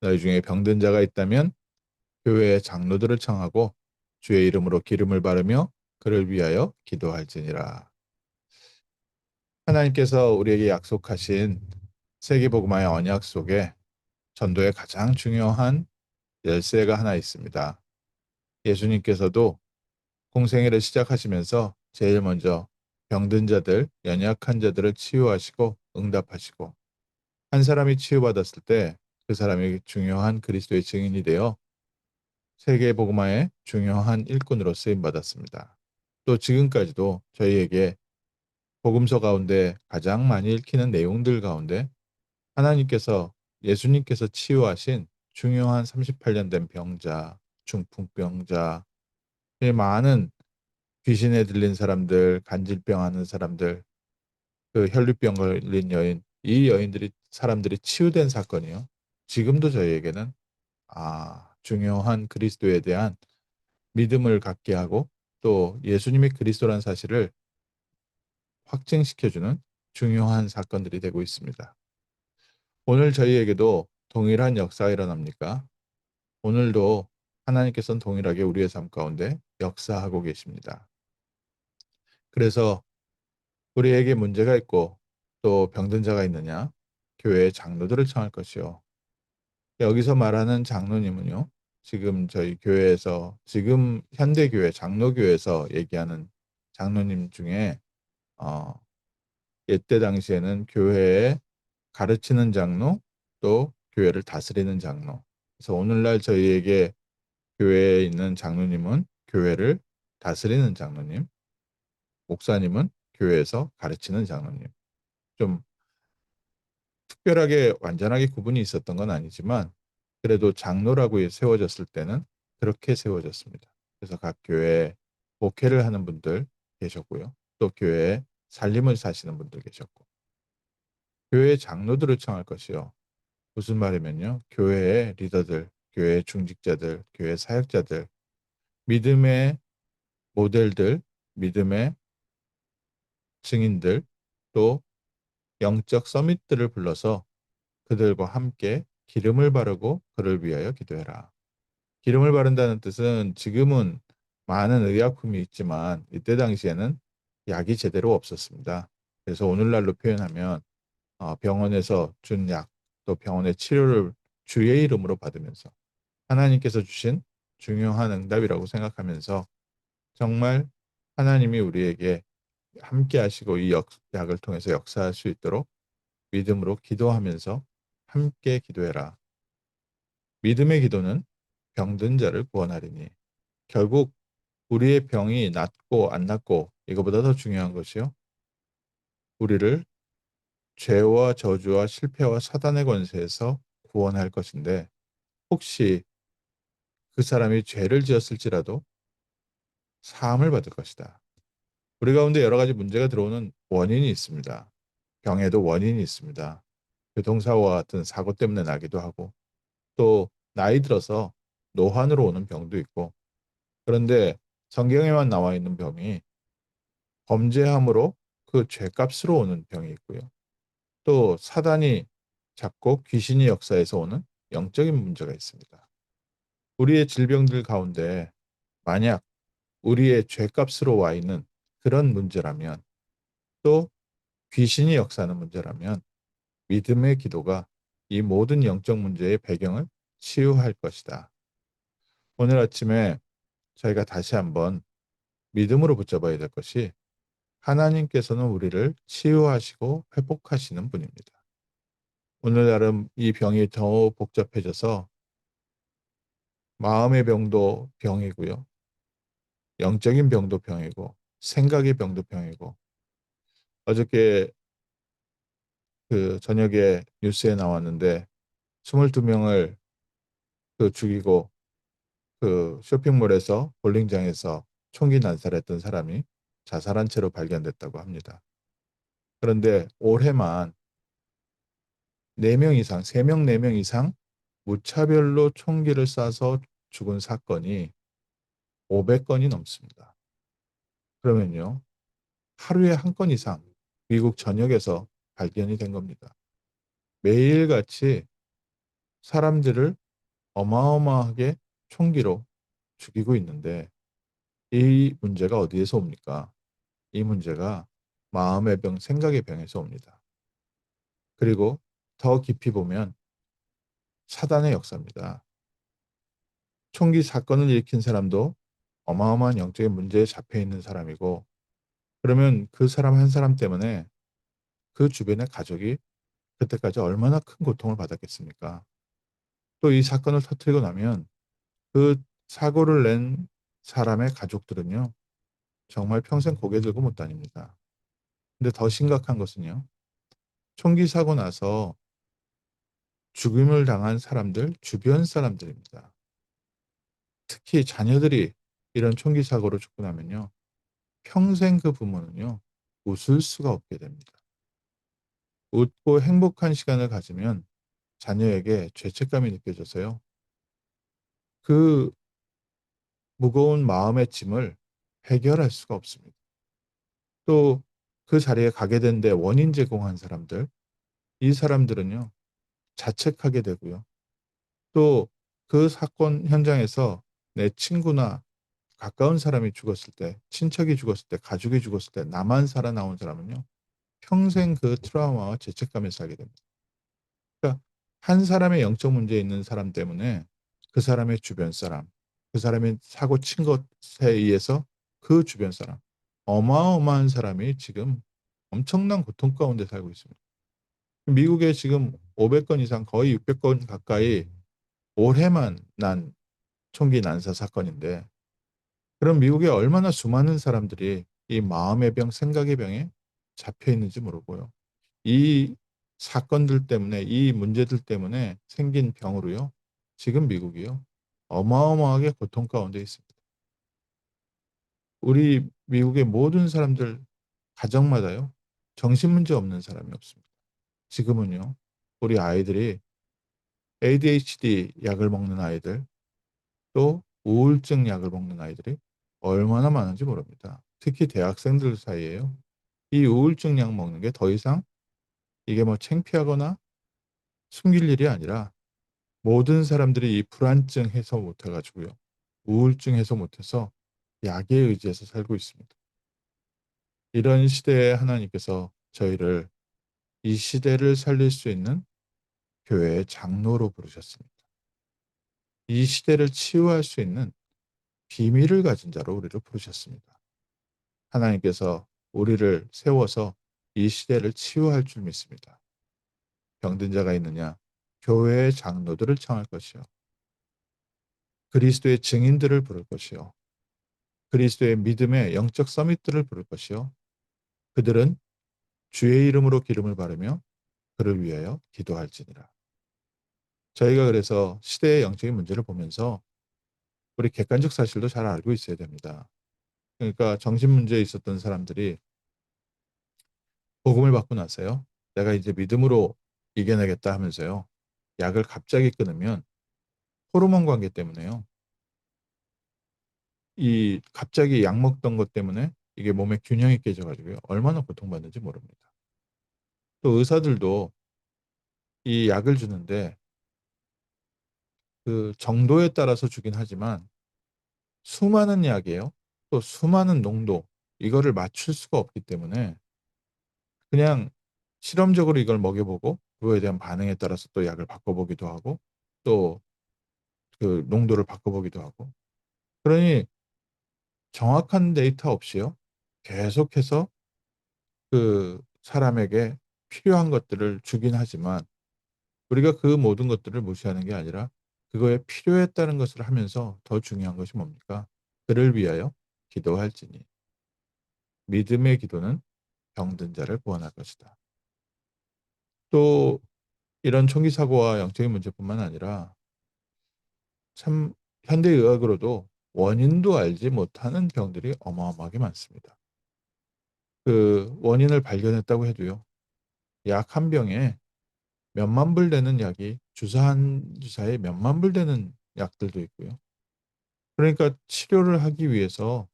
너희 중에 병든 자가 있다면 교회의 장로들을 청하고 주의 이름으로 기름을 바르며 그를 위하여 기도할지니라. 하나님께서 우리에게 약속하신 세계복음화의 언약 속에 전도의 가장 중요한 열쇠가 하나 있습니다. 예수님께서도 공생애를 시작하시면서 제일 먼저 병든 자들, 연약한 자들을 치유하시고 응답하시고 한 사람이 치유받았을 때 그 사람이 중요한 그리스도의 증인이 되어 세계 복음화의 중요한 일꾼으로 쓰임 받았습니다. 또 지금까지도 저희에게 복음서 가운데 가장 많이 읽히는 내용들 가운데 하나님께서 예수님께서 치유하신 중요한 38년 된 병자, 중풍병자, 많은 귀신에 들린 사람들, 간질병 하는 사람들, 그 혈류병 걸린 여인, 이 여인들이 사람들이 치유된 사건이요. 지금도 저희에게는 아, 중요한 그리스도에 대한 믿음을 갖게 하고 또 예수님이 그리스도라는 사실을 확증시켜주는 중요한 사건들이 되고 있습니다. 오늘 저희에게도 동일한 역사가 일어납니까? 오늘도 하나님께서는 동일하게 우리의 삶 가운데 역사하고 계십니다. 그래서 우리에게 문제가 있고 또 병든 자가 있느냐? 교회의 장로들을 청할 것이요. 여기서 말하는 장로님은요. 지금 저희 교회에서 지금 현대교회 장로교회에서 얘기하는 장로님 중에 어, 옛때 당시에는 교회에 가르치는 장로 또 교회를 다스리는 장로. 그래서 오늘날 저희에게 교회에 있는 장로님은 교회를 다스리는 장로님, 목사님은 교회에서 가르치는 장로님. 좀 특별하게 완전하게 구분이 있었던 건 아니지만 그래도 장로라고 세워졌을 때는 그렇게 세워졌습니다. 그래서 각 교회에 목회를 하는 분들 계셨고요. 또 교회에 살림을 사시는 분들 계셨고 교회 장로들을 청할 것이요. 무슨 말이면요. 교회의 리더들, 교회 중직자들, 교회 사역자들, 믿음의 모델들, 믿음의 증인들, 또 영적 서밋들을 불러서 그들과 함께 기름을 바르고 그를 위하여 기도해라. 기름을 바른다는 뜻은 지금은 많은 의약품이 있지만 이때 당시에는 약이 제대로 없었습니다. 그래서 오늘날로 표현하면 어, 병원에서 준 약, 또 병원의 치료를 주의 이름으로 받으면서 하나님께서 주신 중요한 응답이라고 생각하면서 정말 하나님이 우리에게 함께 하시고 이 역, 약을 통해서 역사할 수 있도록 믿음으로 기도하면서 함께 기도해라. 믿음의 기도는 병든 자를 구원하리니 결국 우리의 병이 낫고 안 낫고 이거보다 더 중요한 것이요. 우리를 죄와 저주와 실패와 사단의 권세에서 구원할 것인데 혹시 그 사람이 죄를 지었을지라도 사함을 받을 것이다. 우리 가운데 여러 가지 문제가 들어오는 원인이 있습니다. 병에도 원인이 있습니다. 교통사고와 같은 사고 때문에 나기도 하고 또 나이 들어서 노환으로 오는 병도 있고 그런데 성경에만 나와 있는 병이 범죄함으로 그 죄값으로 오는 병이 있고요. 또 사단이 잡고 귀신이 역사에서 오는 영적인 문제가 있습니다. 우리의 질병들 가운데 만약 우리의 죄값으로 와 있는 그런 문제라면 또 귀신이 역사하는 문제라면 믿음의 기도가 이 모든 영적 문제의 배경을 치유할 것이다. 오늘 아침에 저희가 다시 한번 믿음으로 붙잡아야 될 것이 하나님께서는 우리를 치유하시고 회복하시는 분입니다. 오늘날은 이 병이 더 복잡해져서 마음의 병도 병이고요. 영적인 병도 병이고 생각의 병도 병이고 어저께 그 저녁에 뉴스에 나왔는데 22명을 그 죽이고 그 쇼핑몰에서 볼링장에서 총기 난사했던 사람이 자살한 채로 발견됐다고 합니다. 그런데 올해만 4명 이상, 3명, 4명 이상 무차별로 총기를 쏴서 죽은 사건이 500건이 넘습니다. 그러면요. 하루에 한 건 이상 미국 전역에서 발견이 된 겁니다. 매일같이 사람들을 어마어마하게 총기로 죽이고 있는데 이 문제가 어디에서 옵니까? 이 문제가 마음의 병, 생각의 병에서 옵니다. 그리고 더 깊이 보면 사단의 역사입니다. 총기 사건을 일으킨 사람도 어마어마한 영적인 문제에 잡혀 있는 사람이고 그러면 그 사람 한 사람 때문에 그 주변의 가족이 그때까지 얼마나 큰 고통을 받았겠습니까? 또 이 사건을 터뜨리고 나면 그 사고를 낸 사람의 가족들은요, 정말 평생 고개 들고 못 다닙니다. 근데 더 심각한 것은요, 총기 사고 나서 죽임을 당한 사람들, 주변 사람들입니다. 특히 자녀들이 이런 총기 사고로 죽고 나면요, 평생 그 부모는요, 웃을 수가 없게 됩니다. 웃고 행복한 시간을 가지면 자녀에게 죄책감이 느껴져서요. 그 무거운 마음의 짐을 해결할 수가 없습니다. 또 그 자리에 가게 된 데 원인 제공한 사람들, 이 사람들은요, 자책하게 되고요. 또 그 사건 현장에서 내 친구나 가까운 사람이 죽었을 때, 친척이 죽었을 때, 가족이 죽었을 때, 나만 살아나온 사람은요, 평생 그 트라우마와 죄책감에 살게 됩니다. 그러니까 한 사람의 영적 문제에 있는 사람 때문에 그 사람의 주변 사람, 그 사람이 사고 친 것에 의해서 그 주변 사람, 어마어마한 사람이 지금 엄청난 고통 가운데 살고 있습니다. 미국에 지금 500건 이상 거의 600건 가까이 올해만 난 총기 난사 사건인데 그럼 미국에 얼마나 수많은 사람들이 이 마음의 병, 생각의 병에 잡혀 있는지 모르고요. 이 사건들 때문에 이 문제들 때문에 생긴 병으로요. 지금 미국이요. 어마어마하게 고통 가운데 있습니다. 우리 미국의 모든 사람들 가정마다요. 정신 문제 없는 사람이 없습니다. 지금은요. 우리 아이들이 ADHD 약을 먹는 아이들 또 우울증 약을 먹는 아이들이 얼마나 많은지 모릅니다. 특히 대학생들 사이에요. 이 우울증 약 먹는 게 더 이상 이게 뭐 창피하거나 숨길 일이 아니라 모든 사람들이 이 불안증 해소 못해 가지고요. 우울증 해소 못해서 약에 의지해서 살고 있습니다. 이런 시대에 하나님께서 저희를 이 시대를 살릴 수 있는 교회의 장로로 부르셨습니다. 이 시대를 치유할 수 있는 비밀을 가진 자로 우리를 부르셨습니다. 하나님께서 우리를 세워서 이 시대를 치유할 줄 믿습니다. 병든 자가 있느냐? 교회의 장로들을 청할 것이요. 그리스도의 증인들을 부를 것이요. 그리스도의 믿음의 영적 서밋들을 부를 것이요. 그들은 주의 이름으로 기름을 바르며 그를 위하여 기도할지니라. 저희가 그래서 시대의 영적인 문제를 보면서 우리 객관적 사실도 잘 알고 있어야 됩니다. 그러니까 정신 문제에 있었던 사람들이 복음을 받고 나서요. 내가 이제 믿음으로 이겨내겠다 하면서요. 약을 갑자기 끊으면 호르몬 관계 때문에요. 이 갑자기 약 먹던 것 때문에 이게 몸의 균형이 깨져 가지고요. 얼마나 고통받는지 모릅니다. 또 의사들도 이 약을 주는데 그 정도에 따라서 주긴 하지만 수많은 약이에요. 또 수많은 농도 이거를 맞출 수가 없기 때문에 그냥 실험적으로 이걸 먹여 보고 그거에 대한 반응에 따라서 또 약을 바꿔 보기도 하고 또 그 농도를 바꿔 보기도 하고 그러니 정확한 데이터 없이요. 계속해서 그 사람에게 필요한 것들을 주긴 하지만 우리가 그 모든 것들을 무시하는 게 아니라 그거에 필요했다는 것을 하면서 더 중요한 것이 뭡니까? 그를 위하여 기도할지니 믿음의 기도는 병든 자를 구원할 것이다. 또 이런 총기 사고와 영적인 문제뿐만 아니라 참 현대 의학으로도 원인도 알지 못하는 병들이 어마어마하게 많습니다. 그 원인을 발견했다고 해도요. 약 한 병에 몇만 불 되는 약이 주사 한 주사에 몇만 불 되는 약들도 있고요. 그러니까 치료를 하기 위해서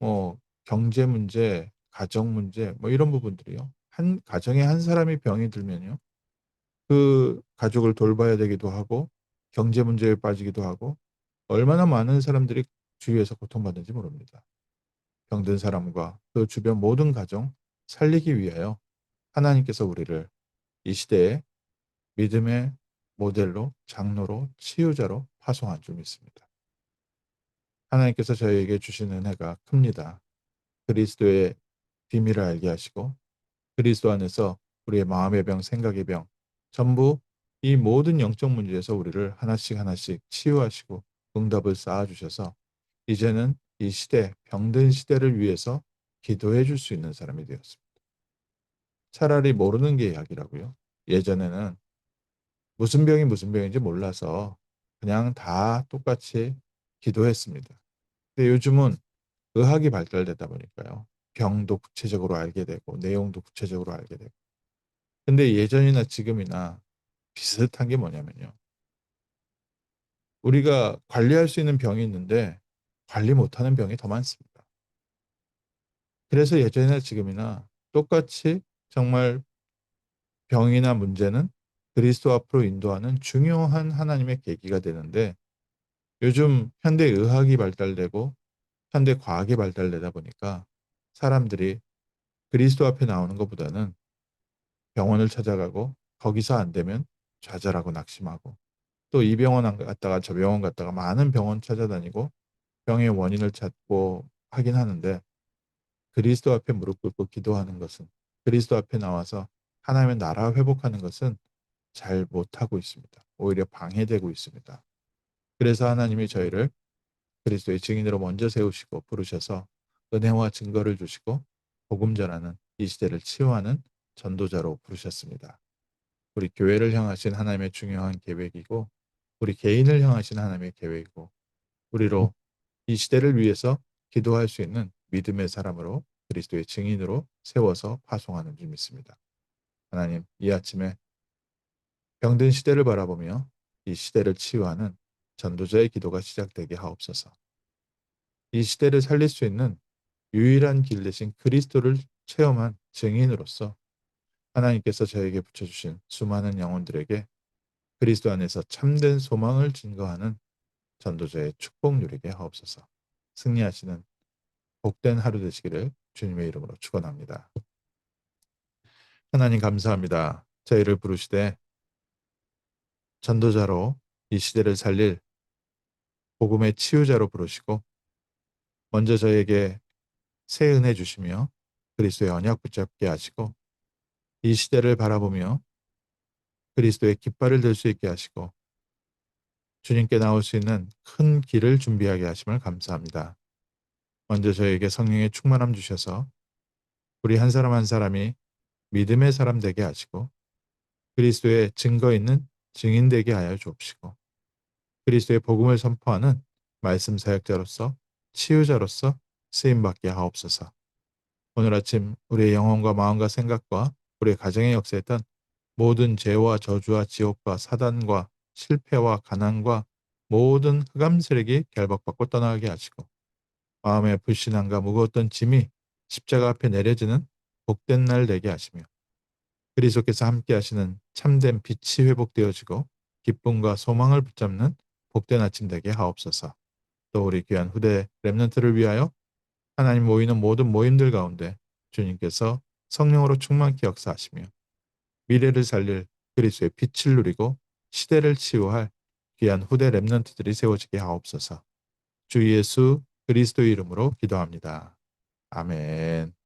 뭐 경제 문제, 가정 문제 뭐 이런 부분들이요. 한 가정에 한 사람이 병이 들면요. 그 가족을 돌봐야 되기도 하고 경제 문제에 빠지기도 하고 얼마나 많은 사람들이 주위에서 고통받는지 모릅니다. 병든 사람과 그 주변 모든 가정 살리기 위하여 하나님께서 우리를 이 시대에 믿음의 모델로 장로로 치유자로 파송한 줄 믿습니다. 하나님께서 저희에게 주신 은혜가 큽니다. 그리스도의 비밀을 알게 하시고 그리스도 안에서 우리의 마음의 병, 생각의 병 전부 이 모든 영적 문제에서 우리를 하나씩 하나씩 치유하시고 응답을 쌓아주셔서 이제는 이 시대, 병든 시대를 위해서 기도해 줄 수 있는 사람이 되었습니다. 차라리 모르는 게 약이라고요. 예전에는 무슨 병이 무슨 병인지 몰라서 그냥 다 똑같이 기도했습니다. 근데 요즘은 의학이 발달되다 보니까요. 병도 구체적으로 알게 되고 내용도 구체적으로 알게 되고. 근데 예전이나 지금이나 비슷한 게 뭐냐면요. 우리가 관리할 수 있는 병이 있는데 관리 못하는 병이 더 많습니다. 그래서 예전이나 지금이나 똑같이 정말 병이나 문제는 그리스도 앞으로 인도하는 중요한 하나님의 계기가 되는데 요즘 현대 의학이 발달되고 현대 과학이 발달되다 보니까 사람들이 그리스도 앞에 나오는 것보다는 병원을 찾아가고 거기서 안 되면 좌절하고 낙심하고 또 이 병원 안 갔다가 저 병원 갔다가 많은 병원 찾아다니고 병의 원인을 찾고 하긴 하는데 그리스도 앞에 무릎 꿇고 기도하는 것은 그리스도 앞에 나와서 하나님의 나라 회복하는 것은 잘 못하고 있습니다. 오히려 방해되고 있습니다. 그래서 하나님이 저희를 그리스도의 증인으로 먼저 세우시고 부르셔서 은혜와 증거를 주시고 복음 전하는 이 시대를 치유하는 전도자로 부르셨습니다. 우리 교회를 향하신 하나님의 중요한 계획이고 우리 개인을 향하신 하나님의 계획이고 우리로 이 시대를 위해서 기도할 수 있는 믿음의 사람으로 그리스도의 증인으로 세워서 파송하는 줄 믿습니다. 하나님 이 아침에 병든 시대를 바라보며 이 시대를 치유하는 전도자의 기도가 시작되게 하옵소서. 이 시대를 살릴 수 있는 유일한 길 대신 그리스도를 체험한 증인으로서 하나님께서 저에게 붙여주신 수많은 영혼들에게 그리스도 안에서 참된 소망을 증거하는 전도자의 축복 누리게 하옵소서. 승리하시는 복된 하루 되시기를 주님의 이름으로 축원합니다. 하나님 감사합니다. 저희를 부르시되 전도자로 이 시대를 살릴 복음의 치유자로 부르시고 먼저 저에게 새 은혜 주시며 그리스도의 언약 붙잡게 하시고 이 시대를 바라보며 그리스도의 깃발을 들 수 있게 하시고 주님께 나올 수 있는 큰 길을 준비하게 하심을 감사합니다. 먼저 저에게 성령의 충만함 주셔서 우리 한 사람 한 사람이 믿음의 사람 되게 하시고 그리스도의 증거 있는 증인 되게 하여 주옵시고 그리스도의 복음을 선포하는 말씀 사역자로서 치유자로서 쓰임 받게 하옵소서. 오늘 아침 우리의 영혼과 마음과 생각과 우리의 가정에 역사했던 모든 죄와 저주와 지옥과 사단과 실패와 가난과 모든 흑암 세력이 결박받고 떠나게 하시고 마음의 불신함과 무거웠던 짐이 십자가 앞에 내려지는 복된 날 되게 하시며 그리스도께서 함께 하시는 참된 빛이 회복되어지고 기쁨과 소망을 붙잡는 복된 아침 되게 하옵소서. 또 우리 귀한 후대 렘넌트를 위하여 하나님 모이는 모든 모임들 가운데 주님께서 성령으로 충만케 역사하시며 미래를 살릴 그리스도의 빛을 누리고 시대를 치유할 귀한 후대 렘넌트들이 세워지게 하옵소서. 주 예수 그리스도 이름으로 기도합니다. 아멘.